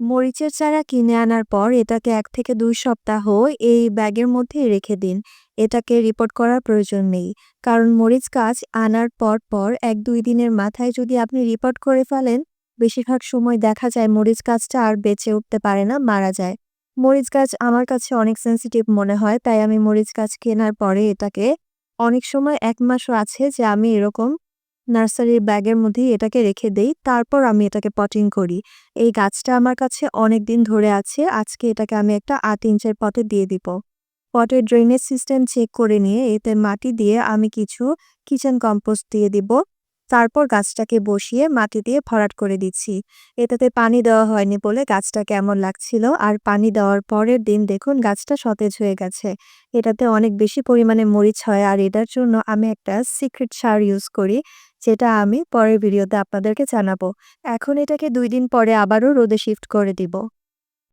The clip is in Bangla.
মরিচের চারা কিনে আনার পর এটাকে এক থেকে দুই সপ্তাহ এই ব্যাগের মধ্যে রেখে দিন। এটাকে রিপোর্ট করার প্রয়োজন নেই। কারণ মরিচ গাছ আনার পর, পর ১-২ দিনের মাথায় যদি আপনি রিপোর্ট করে ফেলেন, বেশিরভাগ সময় দেখা যায় মরিচ গাছটা আর বেঁচে উঠতে পারে না, মারা যায়। মরিচ গাছ আমার কাছে অনেক সেন্সিটিভ মনে হয়, তাই আমি মরিচ গাছ কেনার পরে এটাকে অনেক সময় এক মাসও আছে যে আমি এরকম নার্সারির ব্যাগের মধ্যে এটাকে রেখে দেই। তারপর আমি এটাকে পটিং করি। এই গাছটা আমার কাছে অনেক দিন ধরে আছে। আজকে এটাকে আমি একটা আট ইঞ্চের পটে দিয়ে দিব। পটের ড্রেনেজ সিস্টেম চেক করে নিয়ে এতে মাটি দিয়ে আমি কিছু কিচেন কম্পোস্ট দিয়ে দিব। তারপর গাছটাকে বসিয়ে মাটি দিয়ে ভরাট করে দিচ্ছি। এটাতে পানি দেওয়া হয়নি বলে গাছটা কেমন লাগছিল, আর পানি দেওয়ার পরের দিন দেখুন গাছটা সতেজ হয়ে গেছে। এটাতে অনেক বেশি পরিমাণে মরিচ হয়, আর এটার জন্য আমি একটা সিক্রেট সার ইউজ করি, যেটা আমি পরের ভিডিওতে আপনাদেরকে জানাব। এখন এটাকে দুই দিন পরে আবারও রোদে শিফট করে দিব।